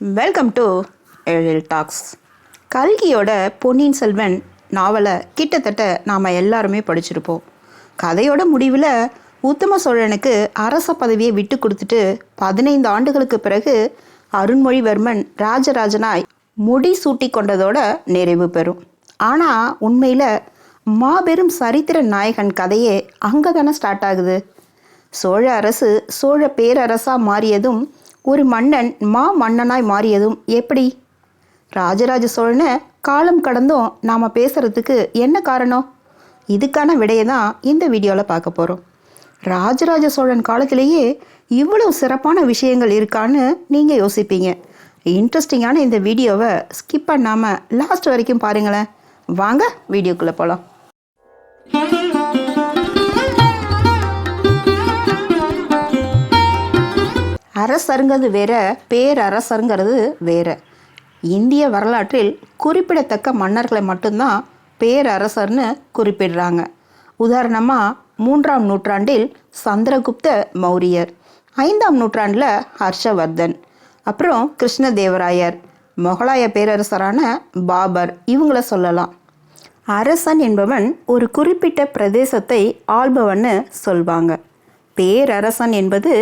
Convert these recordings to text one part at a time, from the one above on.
Welcome to Ezhil talks கல்கியோட பொன்னியின் செல்வன் நாவலை கிட்டத்தட்ட நாம் எல்லாருமே படிச்சிருப்போம். கதையோட முடிவில் உத்தம சோழனுக்கு அரச பதவியை விட்டு கொடுத்துட்டு பதினைந்து ஆண்டுகளுக்கு பிறகு அருண்மொழிவர்மன் ராஜராஜனாய் முடி சூட்டி கொண்டதோட நிறைவு பெறும். ஆனால் உண்மையில் மாபெரும் சரித்திர நாயகன் கதையே அங்கே தானே ஸ்டார்ட் ஆகுது. சோழ அரசு சோழ பேரரசாக மாறியதும் ஒரு மன்னன் மா மன்னனாய் மாறியதும் எப்படி? ராஜராஜ சோழனை காலம் கடந்தும் நாம் பேசுறதுக்கு என்ன காரணம்? இதுக்கான விடையை தான் இந்த வீடியோவில் பார்க்க போகிறோம் ராஜராஜ சோழன் காலத்திலேயே இவ்வளோ சிறப்பான விஷயங்கள் இருக்கான்னு நீங்கள் யோசிப்பீங்க. இன்ட்ரெஸ்டிங்கான இந்த வீடியோவை ஸ்கிப் பண்ணாமல் லாஸ்ட் வரைக்கும் பாருங்களேன். வாங்க வீடியோக்குள்ளே போகலாம் அரசருங்கிறது வேற பேரரசருங்கிறது வேற. இந்திய வரலாற்றில் குறிப்பிடத்தக்க மன்னர்களை மட்டும்தான் பேரரசர்னு குறிப்பிடுறாங்க. உதாரணமாக மூன்றாம் நூற்றாண்டில் சந்திரகுப்த மௌரியர் ஐந்தாம் நூற்றாண்டில் ஹர்ஷவர்தன் அப்புறம் கிருஷ்ணதேவராயர் மொகலாய பேரரசரான பாபர் இவங்கள சொல்லலாம். அரசன் என்பவன் ஒரு குறிப்பிட்ட பிரதேசத்தை ஆள்பவன்னு சொல்வாங்க. பேரரசன் என்பது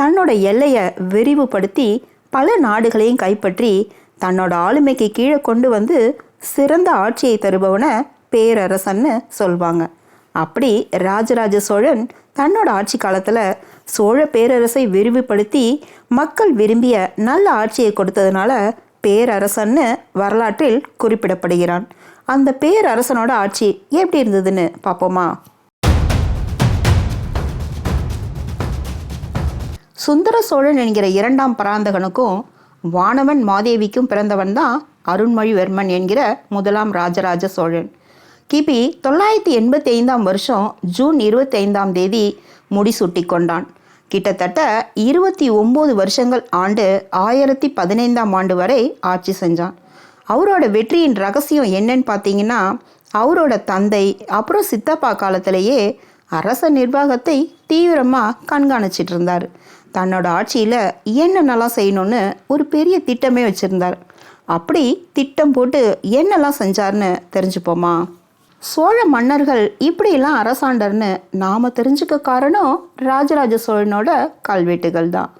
தன்னோட எல்லையை விரிவுபடுத்தி பல நாடுகளையும் கைப்பற்றி தன்னோட ஆளுமைக்கு கீழே கொண்டு வந்து சிறந்த ஆட்சியை தருபவனை பேரரசன்னு சொல்வாங்க. அப்படி ராஜராஜ சோழன் தன்னோட ஆட்சி காலத்தில் சோழ பேரரசை விரிவுபடுத்தி மக்கள் விரும்பிய நல்ல ஆட்சியை கொடுத்ததுனால பேரரசன்னு வரலாற்றில் குறிப்பிடப்படுகிறான். அந்த பேரரசனோட ஆட்சி எப்படி இருந்ததுன்னு பார்ப்போமா? சுந்தர சோழன் என்கிற இரண்டாம் பராந்தகனுக்கும் வானவன் மாதேவிக்கும் பிறந்தவன் தான் அருண்மொழிவர்மன் என்கிற முதலாம் ராஜராஜ சோழன். கிபி தொள்ளாயிரத்தி எண்பத்தி ஐந்தாம் வருஷம் ஜூன் இருபத்தி ஐந்தாம் தேதி முடிசூட்டி கொண்டான். கிட்டத்தட்ட இருபத்தி ஒம்பது வருஷங்கள் ஆண்டு ஆயிரத்தி பதினைந்தாம் ஆண்டு வரை ஆட்சி செஞ்சான். அவரோட வெற்றியின் ரகசியம் என்னன்னு பார்த்தீங்கன்னா அவரோட தந்தை அப்புறம் சித்தப்பா காலத்திலேயே அரச நிர்வாகத்தை தீவிரமாக கண்காணிச்சிட்டு இருந்தார் தன்னோட ஆட்சியில் என்னென்னலாம் செய்யணும்னு ஒரு பெரிய திட்டமே வச்சுருந்தார். அப்படி திட்டம் போட்டு என்னெல்லாம் செஞ்சார்னு தெரிஞ்சுப்போமா? சோழ மன்னர்கள் இப்படியெல்லாம் அரசாண்டர்னு நாம் தெரிஞ்சுக்க காரணம் ராஜராஜ சோழனோட கல்வெட்டுகள் தான்.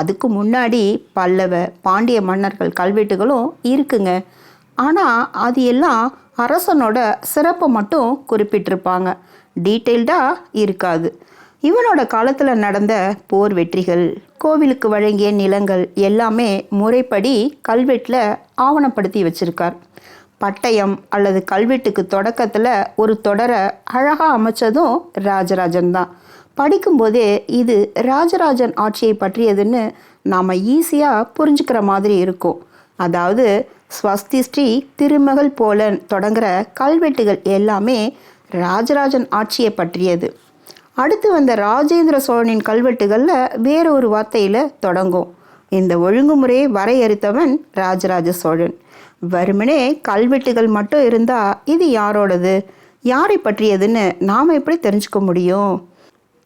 அதுக்கு முன்னாடி பல்லவ பாண்டிய மன்னர்கள் கல்வெட்டுகளும் இருக்குங்க. ஆனால் அது எல்லாம் அரசனோட சிறப்பை மட்டும் குறிப்பிட்டிருப்பாங்க. டீட்டெயில்டாக இருக்காது. இவனோட காலத்தில் நடந்த போர் வெற்றிகள் கோவிலுக்கு வழங்கிய நிலங்கள் எல்லாமே முறைப்படி கல்வெட்டில் ஆவணப்படுத்தி வச்சிருக்கார். பட்டயம் அல்லது கல்வெட்டுக்கு தொடக்கத்தில் ஒரு தொடரை அழகாக அமைச்சதும் ராஜராஜன் தான். படிக்கும்போதே இது ராஜராஜன் ஆட்சியை பற்றியதுன்னு நாம் ஈஸியாக புரிஞ்சுக்கிற மாதிரி இருக்கும். அதாவது ஸ்வஸ்தி ஸ்ரீ திருமகள் போலன் தொடங்குற கல்வெட்டுகள் எல்லாமே ராஜராஜன் ஆட்சியை பற்றியது. அடுத்து வந்த ராஜேந்திர சோழனின் கல்வெட்டுகளில் வேற ஒரு வார்த்தையில் தொடங்கும். இந்த ஒழுங்குமுறையை வரையறுத்தவன் ராஜராஜ சோழன். வறுமனே கல்வெட்டுகள் மட்டும் இருந்தால் இது யாரோடது? யாரை பற்றியதுன்னு நாம் எப்படி தெரிஞ்சுக்க முடியும்?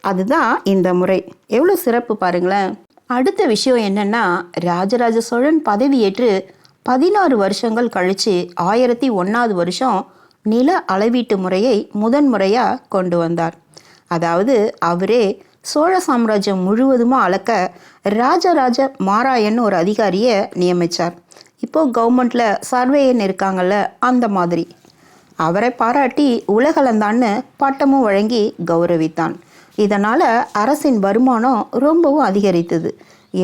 அதுதான் இந்த முறை. எவ்வளோ சிறப்பு பாருங்களேன். அடுத்த விஷயம் என்னன்னா ராஜராஜ சோழன் பதவியேற்று பதினாறு வருஷங்கள் கழித்து ஆயிரத்தி ஒன்றாவது வருஷம் நில அளவீட்டு முறையை முதன்முறையாக கொண்டு வந்தார். அதாவது அவரே சோழ சாம்ராஜ்யம் முழுவதுமாக அளக்க ராஜராஜ மாராயன் ஒரு அதிகாரியை நியமித்தார் இப்போது கவர்மெண்ட்டில் சர்வேயன் இருக்காங்கல்ல அந்த மாதிரி. அவரை பாராட்டி உலகளந்தான்னு பட்டமும் வழங்கி கௌரவித்தான். இதனால் அரசின் வருமானம் ரொம்பவும் அதிகரித்தது.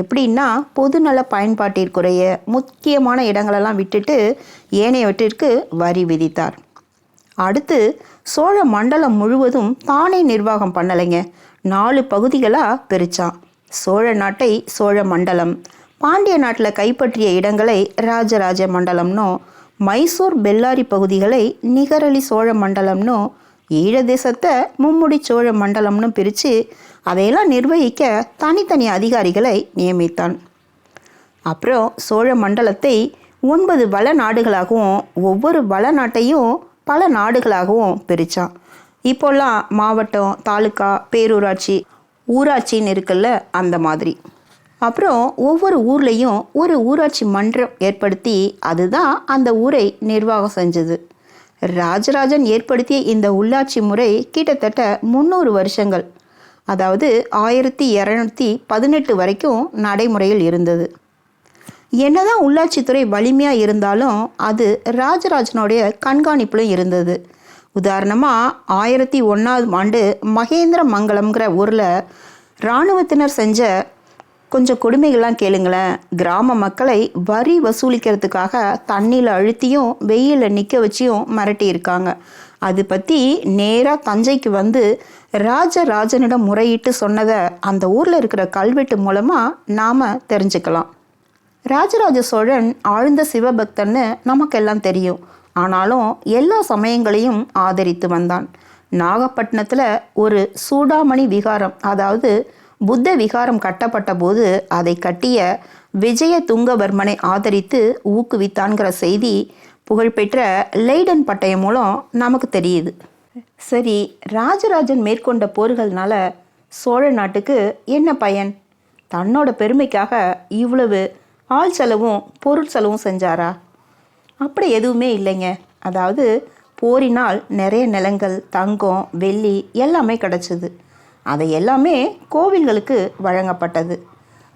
எப்படின்னா பொதுநல பயன்பாட்டிற்குரிய முக்கியமான இடங்களெல்லாம் விட்டுட்டு ஏனையவற்றிற்கு வரி விதித்தார். அடுத்து சோழ மண்டலம் முழுவதும் தானே நிர்வாகம் பண்ணலைங்க. நாலு பகுதிகளாக பிரித்தான் சோழ நாட்டை சோழ மண்டலம் பாண்டிய நாட்டில் கைப்பற்றிய இடங்களை ராஜராஜ மண்டலம்னும் மைசூர் பெல்லாரி பகுதிகளை நிகரலி சோழ மண்டலம்னும் ஈழ தேசத்தை மும்முடி சோழ மண்டலம்னு பிரித்து அதையெல்லாம் நிர்வகிக்க தனித்தனி அதிகாரிகளை நியமித்தான். அப்புறம் சோழ மண்டலத்தை ஒன்பது வள நாடுகளாகவும் ஒவ்வொரு வள நாட்டையும் பல நாடுகளாகவும் பிரித்தான் இப்போல்லாம் மாவட்டம் தாலுக்கா பேரூராட்சி ஊராட்சின்னு இருக்குல்ல அந்த மாதிரி. அப்புறம் ஒவ்வொரு ஊர்லேயும் ஒரு ஊராட்சி மன்றம் ஏற்படுத்தி அதுதான் அந்த ஊரை நிர்வாகம் செஞ்சது. ராஜராஜன் ஏற்படுத்திய இந்த உள்ளாட்சி முறை கிட்டத்தட்ட முந்நூறு வருஷங்கள். அதாவது ஆயிரத்தி இரநூத்தி பதினெட்டு வரைக்கும் நடைமுறையில் இருந்தது. என்னதான் உள்ளாட்சித்துறை வலிமையாக இருந்தாலும் அது ராஜராஜனுடைய கண்காணிப்பிலும் இருந்தது. உதாரணமாக ஆயிரத்தி ஒன்றாவது ஆண்டு மகேந்திர மங்கலம்ங்கிற ஊரில் இராணுவத்தினர் செஞ்ச கொஞ்சம் கொடுமைகள்லாம் கேளுங்களேன். கிராம மக்களை வரி வசூலிக்கிறதுக்காக தண்ணியில் அழுத்தியும் வெயிலில் நிற்க வச்சியும் மிரட்டியிருக்காங்க அது பற்றி நேராக தஞ்சைக்கு வந்து ராஜராஜனிடம் முறையிட்டு சொன்னதை அந்த ஊரில் இருக்கிற கல்வெட்டு மூலமாக நாம் தெரிஞ்சுக்கலாம். ராஜராஜ சோழன் ஆழ்ந்த சிவபக்தன்னு நமக்கெல்லாம் தெரியும். ஆனாலும் எல்லா சமயங்களையும் ஆதரித்து வந்தான். நாகப்பட்டினத்தில் ஒரு சூடாமணி விகாரம் அதாவது புத்த விகாரம் கட்டப்பட்ட போது அதை கட்டிய விஜய துங்கவர்மனை ஆதரித்து ஊக்குவித்தான்கிற செய்தி புகழ்பெற்ற லெய்டன் பட்டயம் மூலம் நமக்கு தெரியுது. சரி ராஜராஜன் மேற்கொண்ட போர்கள்னால சோழ நாட்டுக்கு என்ன பயன்? தன்னோட பெருமைக்காக இவ்வளவு ஆள் செலவும் பொருள் செலவும் செஞ்சாரா? அப்படி எதுவுமே இல்லைங்க. அதாவது போரினால் நிறைய நிலங்கள் தங்கம் வெள்ளி எல்லாமே கிடச்சிது. அதை எல்லாமே கோவில்களுக்கு வழங்கப்பட்டது.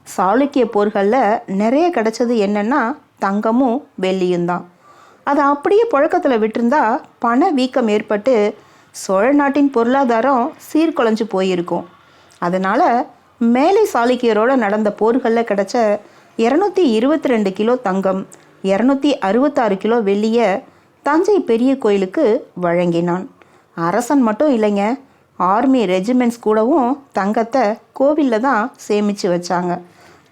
சாளுக்கிய போர்களில் நிறைய கிடச்சது என்னென்னா தங்கமும் வெள்ளியும் தான். அதை அப்படியே புழக்கத்தில் விட்டிருந்தா பண வீக்கம் ஏற்பட்டு சோழ நாட்டின் பொருளாதாரம் சீர்குலைஞ்சு போயிருக்கும். அதனால் மேலை சாளுக்கியரோடு நடந்த போர்களில் கிடச்ச இரநூத்தி இருபத்தி ரெண்டு கிலோ தங்கம் இரநூத்தி அறுபத்தாறு கிலோ வெள்ளியை தஞ்சை பெரிய கோயிலுக்கு வழங்கினான். அரசன் மட்டும் இல்லைங்க ஆர்மி ரெஜிமெண்ட்ஸ் கூடவும் தங்கத்தை கோவிலில் தான் சேமித்து வச்சாங்க.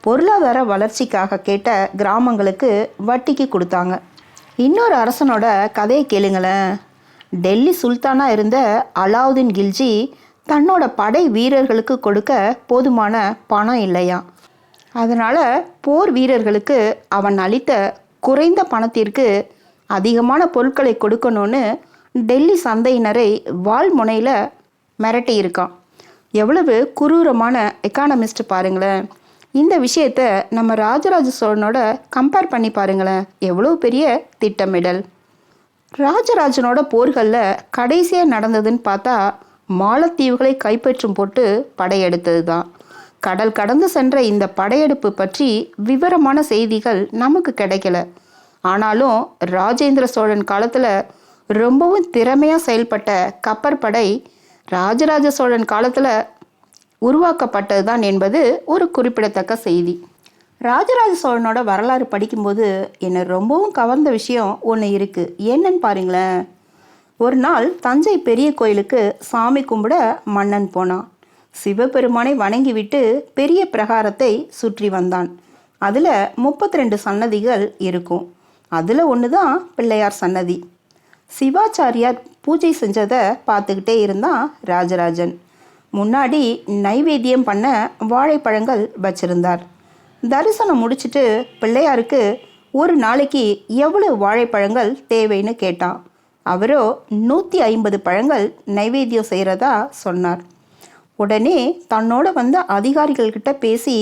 பொருளாதார வளர்ச்சிக்காக கேட்ட கிராமங்களுக்கு வட்டிக்கு கொடுத்தாங்க. இன்னொரு அரசனோட கதையை கேளுங்களேன். டெல்லி சுல்தானாக இருந்த அலாவுதீன் கில்ஜி தன்னோட படை வீரர்களுக்கு கொடுக்க போதுமான பணம் இல்லையா அதனால் போர் வீரர்களுக்கு அவன் அளித்த குறைந்த பணத்திற்கு அதிகமான பொருட்களை கொடுக்கணும்னு டெல்லி சந்தையினரை வால்முனையில் மிரட்டி இருக்கான். எவ்வளவு குரூரமான எக்கானமிஸ்ட் பாருங்களேன். இந்த விஷயத்த நம்ம ராஜராஜ சோழனோட கம்பேர் பண்ணி பாருங்களேன். எவ்வளோ பெரிய திட்டமிடல். ராஜராஜனோட போர்களில் கடைசியாக நடந்ததுன்னு பார்த்தா மாலத்தீவுகளை கைப்பற்றும் போட்டு படையெடுத்தது தான் கடல் கடந்து சென்ற இந்த படையெடுப்பு பற்றி விவரமான செய்திகள் நமக்கு கிடைக்கல. ஆனாலும் ராஜேந்திர சோழன் காலத்தில் ரொம்பவும் திறமையாக செயல்பட்ட கப்பற்படை ராஜராஜ சோழன் காலத்தில் உருவாக்கப்பட்டது தான் என்பது ஒரு குறிப்பிடத்தக்க செய்தி. ராஜராஜ சோழனோட வரலாறு படிக்கும்போது என்னை ரொம்பவும் கவர்ந்த விஷயம் ஒன்று இருக்குது என்னன்னு பாருங்களேன். ஒரு நாள் தஞ்சை பெரிய கோயிலுக்கு சாமி கும்பிட மன்னன் போனான். சிவபெருமானை வணங்கிவிட்டு பெரிய பிரகாரத்தை சுற்றி வந்தான். அதில் முப்பத்தி ரெண்டு சன்னதிகள் இருக்கும். அதில் ஒன்று தான் பிள்ளையார் சன்னதி. சிவாச்சாரியார் பூஜை செஞ்சதை பார்த்துக்கிட்டே இருந்தான் ராஜராஜன். முன்னாடி நைவேத்தியம் பண்ண வாழைப்பழங்கள் வச்சிருந்தார். தரிசனம் முடிச்சுட்டு பிள்ளையாருக்கு ஒரு நாளைக்கு எவ்வளவு வாழைப்பழங்கள் தேவைன்னு கேட்டான். அவரோ நூற்றி ஐம்பது பழங்கள் நைவேத்தியம் செய்கிறதா சொன்னார். உடனே தன்னோட வந்த அதிகாரிகள்கிட்ட பேசி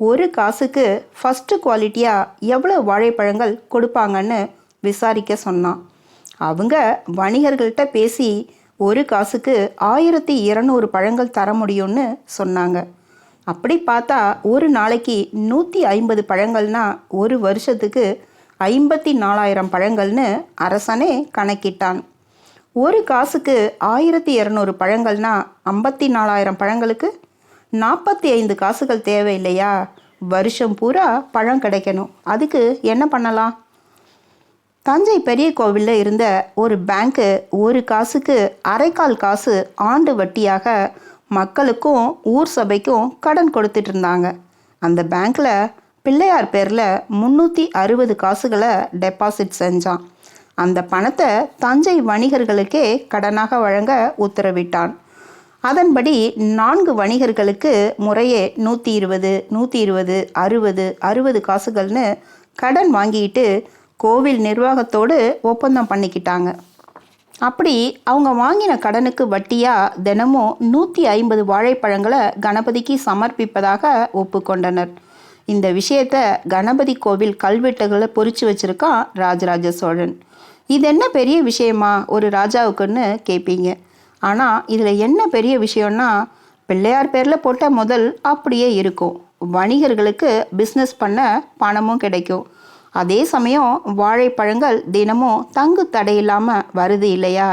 ஒரு காசுக்கு ஃபஸ்ட்டு குவாலிட்டியாக எவ்வளோ வாழைப்பழங்கள் கொடுப்பாங்கன்னு விசாரிக்க சொன்னான். அவங்க வணிகர்கள்ட்ட பேசி ஒரு காசுக்கு ஆயிரத்தி இரநூறு பழங்கள் தர முடியும்னு சொன்னாங்க. அப்படி பார்த்தா ஒரு நாளைக்கு நூற்றி ஐம்பது பழங்கள்னா ஒரு வருஷத்துக்கு ஐம்பத்தி நாலாயிரம் பழங்கள்னு அரசனே கணக்கிட்டான். ஒரு காசுக்கு ஆயிரத்தி இரநூறு பழங்கள்னா ஐம்பத்தி நாலாயிரம் பழங்களுக்கு நாற்பத்தி ஐந்து காசுகள் தேவை இல்லையா வருஷம் பூரா பழம் கிடைக்கணும். அதுக்கு என்ன பண்ணலாம்? தஞ்சை பெரிய கோவிலில் இருந்த ஒரு பேங்க்கு ஒரு காசுக்கு அரைக்கால் காசு ஆண்டு வட்டியாக மக்களுக்கும் ஊர் சபைக்கும் கடன் கொடுத்துட்டு இருந்தாங்க. அந்த பேங்க்கில் பிள்ளையார் பேரில் முந்நூற்றி அறுபது காசுகளை டெபாசிட் செஞ்சான். அந்த பணத்தை தஞ்சை வணிகர்களுக்கே கடனாக வழங்க உத்தரவிட்டான். அதன்படி நான்கு வணிகர்களுக்கு முறையே நூற்றி இருபது நூற்றி இருபது அறுபது அறுபது காசுகள்னு கடன் வாங்கிட்டு கோவில் நிர்வாகத்தோடு ஒப்பந்தம் பண்ணிக்கிட்டாங்க. அப்படி அவங்க வாங்கின கடனுக்கு வட்டியாக தினமும் நூற்றி ஐம்பது வாழைப்பழங்களை கணபதிக்கு சமர்ப்பிப்பதாக ஒப்புக்கொண்டனர். இந்த விஷயத்த கணபதி கோவில் கல்வெட்டுகளை பொறிச்சு வச்சிருக்கான் ராஜராஜ சோழன். இது என்ன பெரிய விஷயமா? ஒரு ராஜாவுக்குன்னு கேட்பீங்க ஆனால் இதில் என்ன பெரிய விஷயம்னா பிள்ளையார் பேரில் போட்ட முதல் அப்படியே இருக்கும். வணிகர்களுக்கு பிஸ்னஸ் பண்ண பணமும் கிடைக்கும். அதே சமயம் வாழைப்பழங்கள் தினமும் தங்கு தடையில்லாமல் வருது இல்லையா?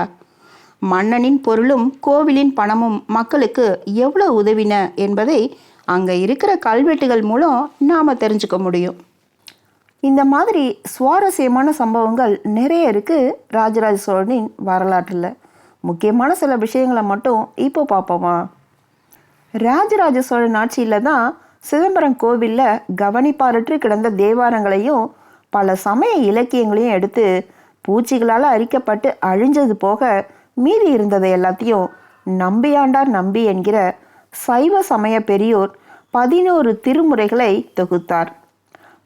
மன்னனின் பொருளும் கோவிலின் பணமும் மக்களுக்கு எவ்வளோ உதவின என்பதை அங்கே இருக்கிற கல்வெட்டுகள் மூலம் நாம் தெரிஞ்சுக்க முடியும். இந்த மாதிரி சுவாரஸ்யமான சம்பவங்கள் நிறைய இருக்குது ராஜராஜ சோழனின் வரலாற்றில். முக்கியமான சில விஷயங்களை மட்டும் இப்போ பார்ப்போமா? ராஜராஜ சோழன் ஆட்சியில் தான் சிதம்பரம் கோவிலில் கவனிப்பாரற்று கிடந்த தேவாரங்களையும் பல சமய இலக்கியங்களையும் எடுத்து பூச்சிகளால் அரிக்கப்பட்டு அழிஞ்சது போக மீதி இருந்ததை எல்லாத்தையும் நம்பியாண்டார் நம்பி என்கிற சைவ சமய பெரியோர் பதினோரு திருமுறைகளை தொகுத்தார்.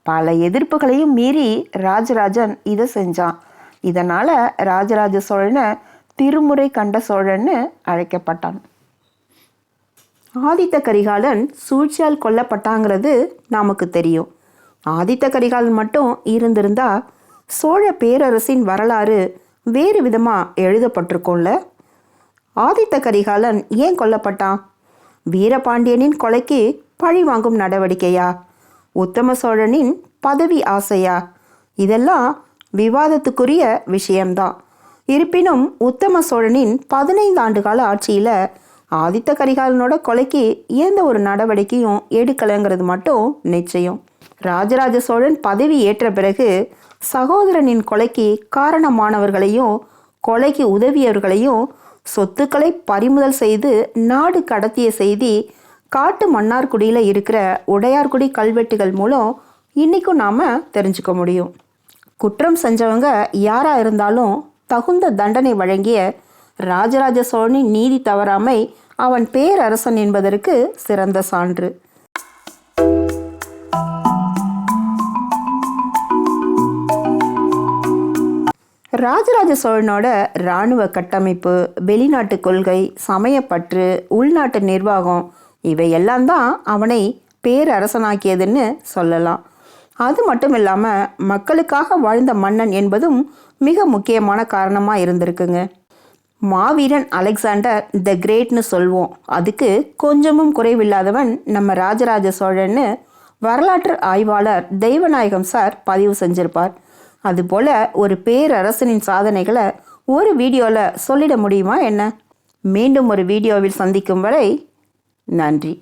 பல எதிர்ப்புகளையும் மீறி ராஜராஜன் இதை செஞ்சான். இதனால் ராஜராஜ சோழனை திருமுறை கண்ட சோழன்னு அழைக்கப்பட்டான். ஆதித்த கரிகாலன் சூழ்ச்சியால் கொல்லப்பட்டாங்கிறது நமக்கு தெரியும். ஆதித்த கரிகாலன் மட்டும் இருந்திருந்தா சோழ பேரரசின் வரலாறு வேறு விதமாக எழுதப்பட்டிருக்கும்ல? ஆதித்த கரிகாலன் ஏன் கொல்லப்பட்டான்? வீரபாண்டியனின் கொலைக்கு பழி வாங்கும் நடவடிக்கையா? உத்தம சோழனின் பதவி ஆசையா? இதெல்லாம் விவாதத்துக்குரிய விஷயம்தான். இருப்பினும் உத்தம சோழனின் பதினைந்து ஆண்டு கால ஆட்சியில் ஆதித்த கரிகாலனோட கொலைக்கு எந்த ஒரு நடவடிக்கையும் எடுக்கலைங்கிறது மட்டும் நிச்சயம். ராஜராஜ சோழன் பதவி ஏற்ற பிறகு சகோதரனின் கொலைக்கு காரணமானவர்களையும் கொலைக்கு உதவியவர்களையும் சொத்துக்களை பறிமுதல் செய்து நாடு கடத்திய செய்தி காட்டு மன்னார்குடியில் இருக்கிற உடையார்குடி கல்வெட்டுகள் மூலம் இன்றைக்கும் நாம் தெரிஞ்சுக்க முடியும். குற்றம் செஞ்சவங்க யாராக இருந்தாலும் தகுந்த தண்டனை வழங்கிய ராஜராஜ சோழனின் நீதி தவறாமை அவன் பேரரசன் என்பதற்கு சிறந்த சான்று. ராஜராஜ சோழனோட இராணுவ கட்டமைப்பு வெளிநாட்டு கொள்கை சமயப்பற்று உள்நாட்டு நிர்வாகம் இவையெல்லாம் தான் அவனை பேரரசனாக்கியதுன்னு சொல்லலாம். அது மட்டும் இல்லாமல் மக்களுக்காக வாழ்ந்த மன்னன் என்பதும் மிக முக்கியமான காரணமாக இருந்திருக்குங்க. மாவீரன் அலெக்சாண்டர் த கிரேட்னு சொல்வோம். அதுக்கு கொஞ்சமும் குறைவில்லாதவன் நம்ம ராஜராஜ சோழன்னு வரலாற்று ஆய்வாளர் தெய்வநாயகம் சார் பதிவு செஞ்சிருப்பார். அதுபோல் ஒரு பேரரசனின் சாதனைகளை ஒரு வீடியோவில் சொல்லிட முடியுமா என்ன? மீண்டும் ஒரு வீடியோவில் சந்திக்கும் வரை நன்றி.